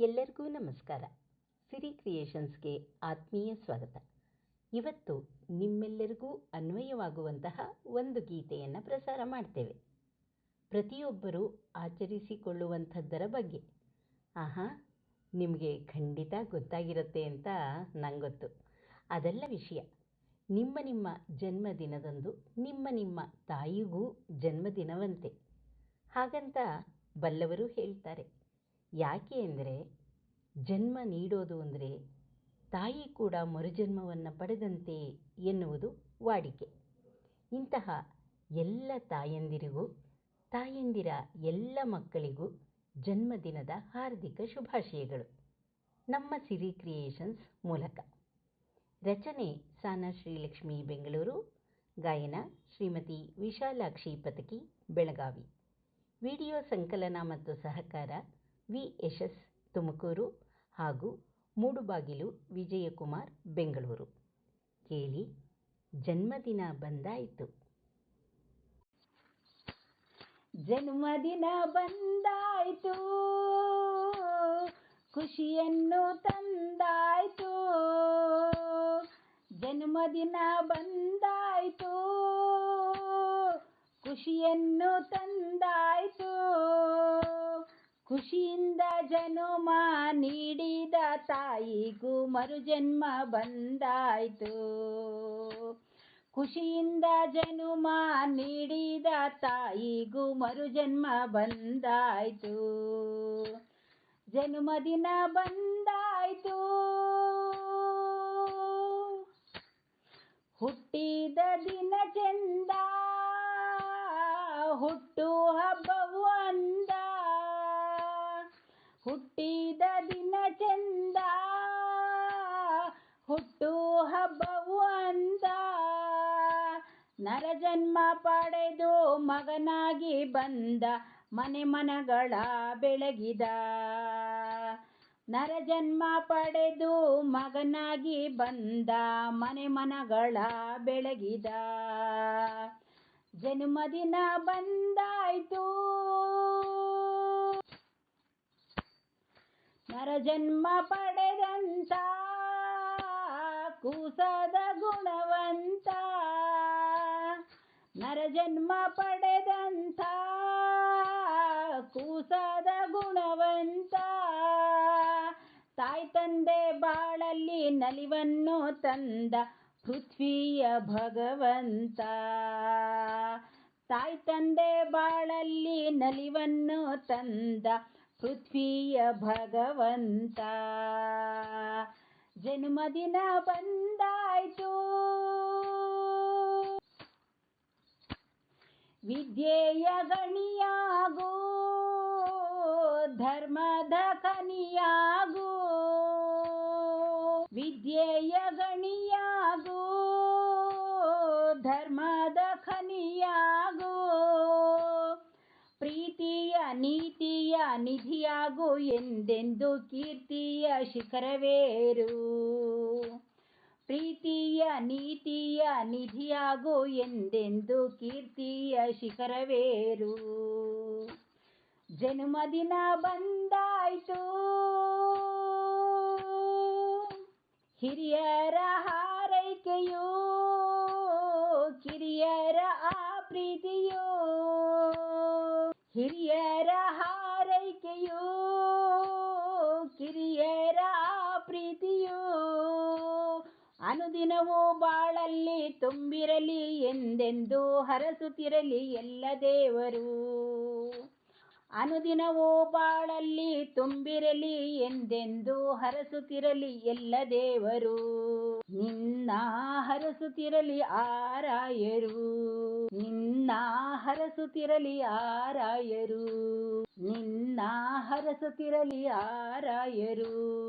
ಎಲ್ಲರಿಗೂ ನಮಸ್ಕಾರ. ಸಿರಿ ಕ್ರಿಯೇಷನ್ಸ್ಗೆ ಆತ್ಮೀಯ ಸ್ವಾಗತ. ಇವತ್ತು ನಿಮ್ಮೆಲ್ಲರಿಗೂ ಅನ್ವಯವಾಗುವಂತಹ ಒಂದು ಗೀತೆಯನ್ನು ಪ್ರಸಾರ ಮಾಡ್ತೇವೆ. ಪ್ರತಿಯೊಬ್ಬರೂ ಆಚರಿಸಿಕೊಳ್ಳುವಂಥದ್ದರ ಬಗ್ಗೆ. ಆಹಾ, ನಿಮಗೆ ಖಂಡಿತ ಗೊತ್ತಾಗಿರುತ್ತೆ ಅಂತ ನಂಗೊತ್ತು. ಅದೆಲ್ಲ ವಿಷಯ. ನಿಮ್ಮ ನಿಮ್ಮ ಜನ್ಮದಿನದಂದು ನಿಮ್ಮ ನಿಮ್ಮ ತಾಯಿಗೂ ಜನ್ಮದಿನವಂತೆ. ಹಾಗಂತ ಬಲ್ಲವರು ಹೇಳ್ತಾರೆ. ಯಾಕೆ ಅಂದರೆ ಜನ್ಮ ನೀಡೋದು ಅಂದರೆ ತಾಯಿ ಕೂಡ ಮರುಜನ್ಮವನ್ನು ಪಡೆದಂತೆ ಎನ್ನುವುದು ವಾಡಿಕೆ. ಇಂತಹ ಎಲ್ಲ ತಾಯಂದಿರಿಗೂ, ತಾಯಂದಿರ ಎಲ್ಲ ಮಕ್ಕಳಿಗೂ ಜನ್ಮದಿನದ ಹಾರ್ದಿಕ ಶುಭಾಶಯಗಳು. ನಮ್ಮ ಸಿರಿ ಕ್ರಿಯೇಷನ್ಸ್ ಮೂಲಕ. ರಚನೆ ಸಾನ ಶ್ರೀಲಕ್ಷ್ಮಿ ಬೆಂಗಳೂರು, ಗಾಯನ ಶ್ರೀಮತಿ ವಿಶಾಲಾಕ್ಷಿ ಪತಕಿ, ಬೆಳಗಾವಿ. ವಿಡಿಯೋ ಸಂಕಲನ ಮತ್ತು ಸಹಕಾರ ವಿ. ಯಶಸ್ ತುಮಕೂರು ಹಾಗೂ ಮೂಡುಬಾಗಿಲು ವಿಜಯಕುಮಾರ್ ಬೆಂಗಳೂರು. ಕೇಳಿ, ಜನ್ಮದಿನ ಬಂದಾಯಿತು. ಜನ್ಮದಿನ ಬಂದಾಯಿತು. ಖುಷಿಯನ್ನು ತಂದಾಯಿತು. ಜನ್ಮದಿನ ಬಂದಾಯಿತು. ಖುಷಿಯನ್ನು ತಂದಾಯ್ತು ಖುಷಿಯಿಂದ ಜನುಮ ನೀಡಿದ ತಾಯಿಗೂ ಮರುಜನ್ಮ ಬಂದಾಯ್ತು. ಖುಷಿಯಿಂದ ಜನುಮ ನೀಡಿದ ತಾಯಿಗೂ ಮರುಜನ್ಮ ಬಂದಾಯ್ತು. ಜನ್ಮದಿನ ಬಂದಾಯ್ತು. ಹುಟ್ಟಿದ ದಿನ ಚೆಂದ, ಹುಟ್ಟು ಹುಟ್ಟಿದ ದಿನ ಚಂದ, ಹುಟ್ಟು ಹಬ್ಬವು ಅಂದ. ನರಜನ್ಮ ಪಡೆದು ಮಗನಾಗಿ ಬಂದ, ಮನೆ ಮನಗಳ ಬೆಳಗಿದ. ನರಜನ್ಮ ಪಡೆದು ಮಗನಾಗಿ ಬಂದ, ಮನೆ ಮನಗಳ ಬೆಳಗಿದ. ಜನ್ಮದಿನ ಬಂದಾಯ್ತು ನರಜನ್ಮ ಪಡೆದಂತ, ಕೂಸದ ಗುಣವಂತ. ನರಜನ್ಮ ಪಡೆದಂತ, ಕೂಸದ ಗುಣವಂತ. ತಾಯಿ ತಂದೆ ಬಾಳಲ್ಲಿ ನಲಿವನ್ನು ತಂದ ಪೃಥ್ವಿಯ ಭಗವಂತ. ತಾಯಿ ತಂದೆ ಬಾಳಲ್ಲಿ ನಲಿವನ್ನು ತಂದ ಪೃಥ್ವಿಯ ಭಗವಂತ. ಜನ್ಮದಿನ ಬಂದಾಯ್ತು. ವಿದ್ಯೆಯ ಗಣಿಯಾಗೋ ಧರ್ಮದ ಕನಿಯಾಗೋ. ವಿದ್ಯೆಯ ಗಣಿಯಾಗೋ ಧರ್ಮದ ಖನಿಯಾಗೋ ಪ್ರೀತಿಯ ನೀತಿಯ ನಿಧಿಯಾಗು ಎಂದೆಂದು ಕೀರ್ತಿಯ ಶಿಖರವೇರು. ಪ್ರೀತಿಯ ನೀತಿಯ ನಿಧಿಯಾಗು ಎಂದೆಂದು ಕೀರ್ತಿಯ ಶಿಖರವೇರು. ಜನ್ಮದಿನ ಬಂದಾಯ್ತು. ಹಿರಿಯರ ಹಾರೈಕೆಯೋ, ಕಿರಿಯರ ಆ ಪ್ರೀತಿಯೋ. ಹಿರಿಯರ ಹಾರೈಕೆಯೋ ಕಿರಿಯರ ಪ್ರೀತಿಯೋ, ಅನುದಿನವೂ ಬಾಳಲ್ಲಿ ತುಂಬಿರಲಿ ಎಂದೆಂದು ಹರಸುತ್ತಿರಲಿ ಎಲ್ಲ ದೇವರು. ಅನುದಿನವೂ ಬಾಳಲ್ಲಿ ತುಂಬಿರಲಿ ಎಂದೆಂದು ಹರಸುತ್ತಿರಲಿ ಎಲ್ಲ ದೇವರು. ನಿನ್ನ ಹರಸುತ್ತಿರಲಿ ಆರಾಯರು. ನಿನ್ನ ಹರಸುತ್ತಿರಲಿ ಆರಾಯರು. ನಿನ್ನ ಹರಸುತ್ತಿರಲಿ ಆರಾಯರು.